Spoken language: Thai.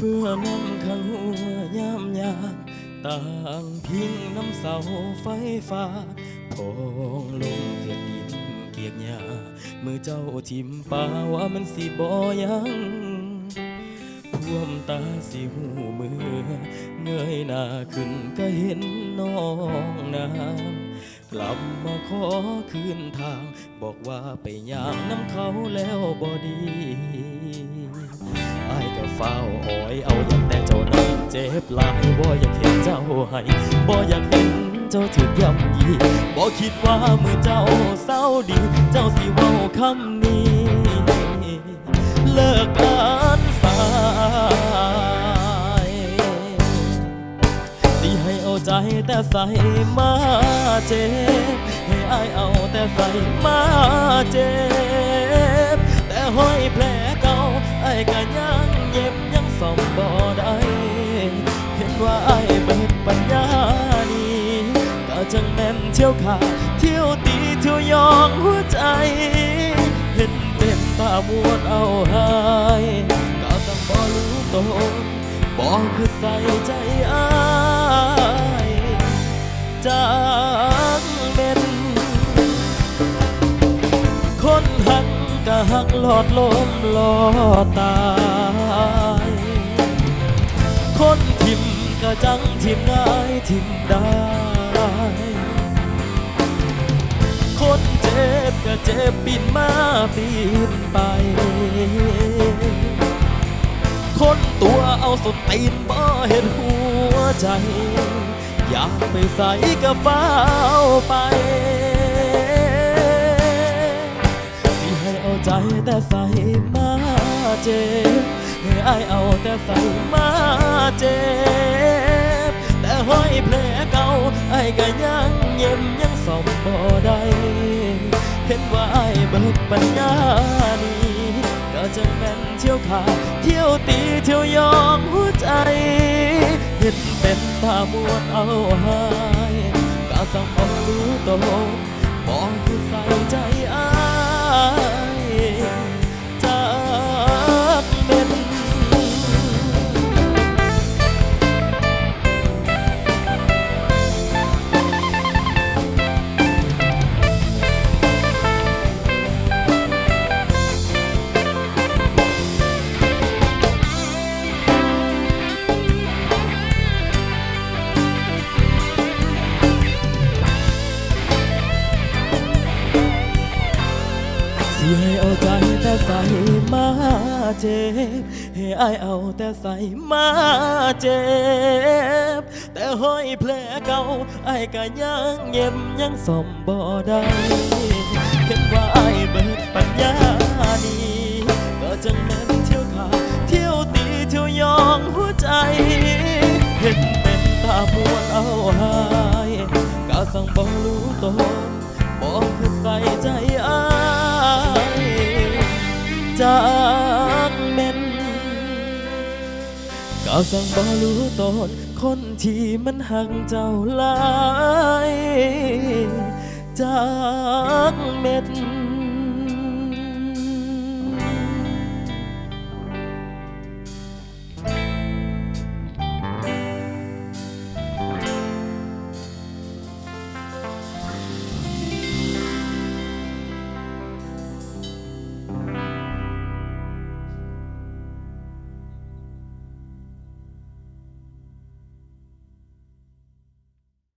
เฟื่อน้ำข้างหัวยามยามต่างพิงน้ำเสาไฟฟ้าพองลงเกียกดินเกียกหญ้ามือเจ้าทิมป่าว่ามันสิบ่ยังท่วมตาสิหูมือ เงยหน้าขึ้นก็เห็นน้องน้ำกลับมาขอคืนทาง บอกว่าไปยางน้ำเขาแล้วบ่ดีายก็เฝ้าอ้อยเอาอย่างแต่เจ้านั้นเจ็บหลายบ่อยากเห็นเจ้าให้บ่อยากเห็นเจ้าถูกย่ำยีบ่คิดว่ามือเจ้าเศร้าดี เจ้าสิเว้าคำนี้ เลิกกันสายสิให้เอาใจแต่ใส่มาเจ็บให้อายเอาแต่ใส่มาเจ็บแต่ห้อยแผลเก่าไอ้ายก็ยังเย็บยัง ซ่อมบ่ได้เห็นว่าไอ้เบิดปัญญานี้ก็จังแม่นเที่ยวขาเที่ยวตีเที่ยวยองหัวใจ เห็นเต็มตามวนเอาหายก็ต้องบ่รู้ตนบ่คือใส่ใจอ้ายจากเป็นคนหักก็หักหลอดลมหลอดตา ก็จังทิมง่ายทิมได้ คนเจ็บก็เจ็บปีนมาปีนไป คนตัวเอาสดตีนบ่เห็นหัวใจ อยากไปใส่ก็เฝ้าไปที่ให้เอาใจแต่ใส่มาเจ็บให้อายเอาแต่ใส่มาเจ็บ ไอ้ก็ยังเย็นยังส่อมบ่ได้เห็นว่าไอ้เบิดปัญญานี้ก็จะแม่นเที่ยวขาเที่ยวตีเที่ยวยอมหัวใจเห็นเป็นตามวนเอาหายก็ต้องบ่รู้ตนบอกคือใส่ใจ สิให้เอาใจแต่ใส่มาเจ็บให้อายเอาแต่ใส่มาเจ็บ แต่ห้อยแผลเก่าไอ้ายก็ยังเย็บยังซ่อมบ่ได้เห็นว่าไอ้ายเบิดปัญญานี้ก็จังแม่นเที่ยวขาเที่ยวตีเที่ยวยองหัวใจ ก็สั่งบ่รู้ตนคนที่มันหักเจ้าหลายจากเม็ด